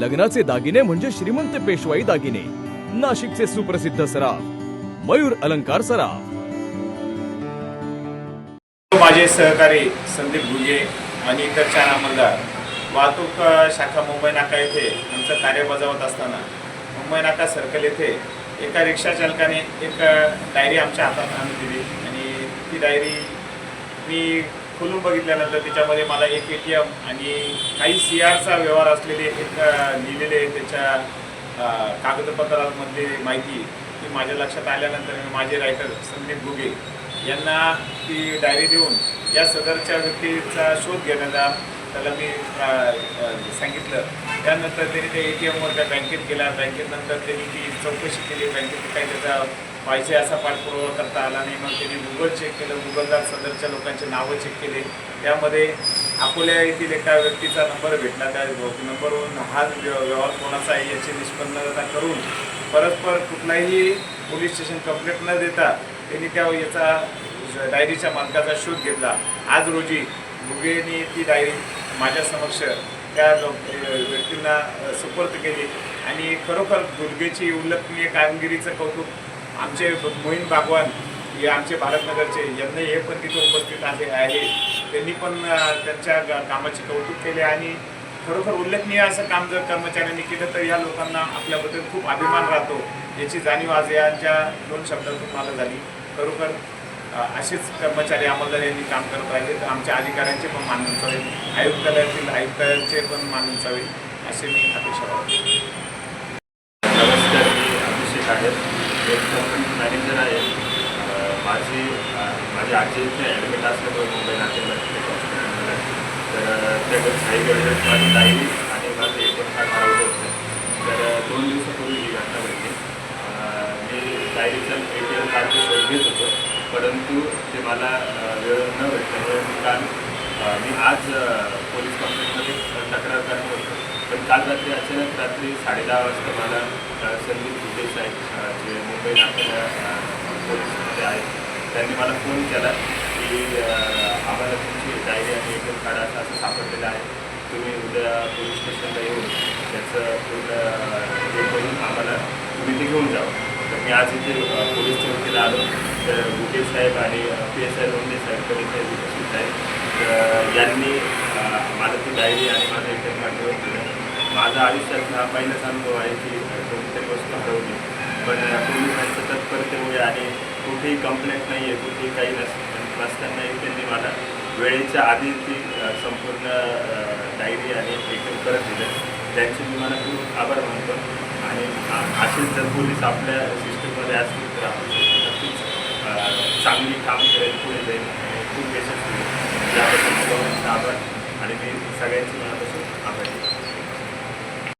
लग्नाचे दागिने म्हणजे श्रीमंत पेशवाई दागिने. नाशिकचे सुप्रसिद्ध सराफ मयूर अलंकार सराफ. माझे सहकारी संदीप घुगे आणि इतर चार अंमलदार वाहतूक शाखा मुंबई नाका येथे आमचं कार्य बजावत असताना मुंबई नाका सर्कल येथे एका रिक्षा चालकाने एक डायरी आमच्या हातात आणून दिली आणि ती डायरी मी खोलून बघितल्यानंतर त्याच्यामध्ये मला एक ए टी एम आणि काही सी आरचा व्यवहार असलेले एक लिहिलेले त्याच्या कागदपत्रांमधली माहिती ती माझ्या लक्षात आल्यानंतर मी माझे रायटर संदीप घुगे यांना ती डायरी देऊन या सदरच्या व्यक्तीचा शोध घेण्याचा त्याला मी सांगितलं. त्यानंतर त्यांनी त्या ए टी एमवर त्या बँकेत गेला. बँकेत त्यांनी ती चौकशी केली. बँकेत काही त्याचा पाहिजे असा पाठपुरावा करता आला नाही. मग त्यांनी गुगल चेक केलं. गुगलला सदरच्या लोकांचे नावं चेक केले. त्यामध्ये अकोल्या येथील एका व्यक्तीचा नंबर भेटला. त्या नंबरवरून हा व्यवहार कोणाचा आहे याची निष्पन्नता करून परस्पर कुठलाही पोलीस स्टेशन कंप्लेंट न देता त्यांनी त्या याचा डायरीच्या मालकाचा शोध घेतला. आज रोजी गुगेने ती डायरी माझ्या समक्ष त्या व्यक्तींना अ, सुपूर्द केली. आणि खरोखर दुर्गेची उल्लेखनीय कामगिरीचं कौतुक आमचे मोहीन बागवान हे आमचे भारतनगरचे यांना हे पण तिथे उपस्थित आले आहे. त्यांनी पण त्यांच्या कामाचे कौतुक केले आणि खरोखर उल्लेखनीय असं काम जर कर्मचाऱ्यांनी केलं तर या लोकांना आपल्याबद्दल खूप अभिमान राहतो. याची जाणीव आज यांच्या दोन शब्दातून मला झाली. खरोखर असेच कर्मचारी अंमलदार यांनी काम करत राहिले तर आमच्या अधिकाऱ्यांचे पण मान उंचावे आयुक्तालयातील आयुक्तांचे पण मान उंचावे असे मी अपेक्षा करतो. नमस्कार मी अभिषेक आहे. एक कंपनी मॅनेजर आहे. माझी माझी आजी इथे ॲडमिट असल्यामुळे मुंबई तर त्या काही माझी डायरी आणि माझं एकूण कार्ड हरवलं होतं तर दोन दिवसापूर्वी ही घटना घडली. मी डायरीचं ए टी एम कार्डचं शोध घेत होतो परंतु ते मला वेळ न भेटल्यामुळे मी काल मी आज पोलीस कॉम्प्लेक्समध्ये तक्रार करणार होतो. पण काल रात्री अचानक रात्री साडेदहा वाजता मला संदीप भुते साहेब जे मुंबई नागपूरच्या पोलीसमध्ये आहेत त्यांनी मला फोन केला की आम्हाला तुमची डायरी आणि ए टी एम कार्ड असं असं सापडलेलं आहे. तुम्ही उद्या पोलीस स्टेशनला येऊन त्याचं पूर्ण हे करून आम्हाला तुम्ही ते घेऊन जावं. मी आज इथे पोलीस चौकीला आलो. तर गुटे साहेब आणि पी एस आय लोंढे साहेब पण इथे उपस्थित आहेत. तर यांनी माझं ती डायरी आणि माझं ए टी एम माझा आयुष्यात हा पहिलाच अनुभव आहे की कोणतीतरी वस्तू हरवली. पण पोलिसांच्या तत्परतेमुळे आणि कुठेही कंप्लेंट नाही आहे कुठेही काही नस नसतानाही त्यांनी मला. वेळेच्या आधी ती संपूर्ण डायरी आणि एकदम करत दिलं. त्यांचे मी मला खूप आभार मानतो आणि असेल असेच जर पोलीस आपल्या सिस्टममध्ये असतील तर आपण नक्कीच चांगली काम करेल पुढे जाईल. खूप यशस्वी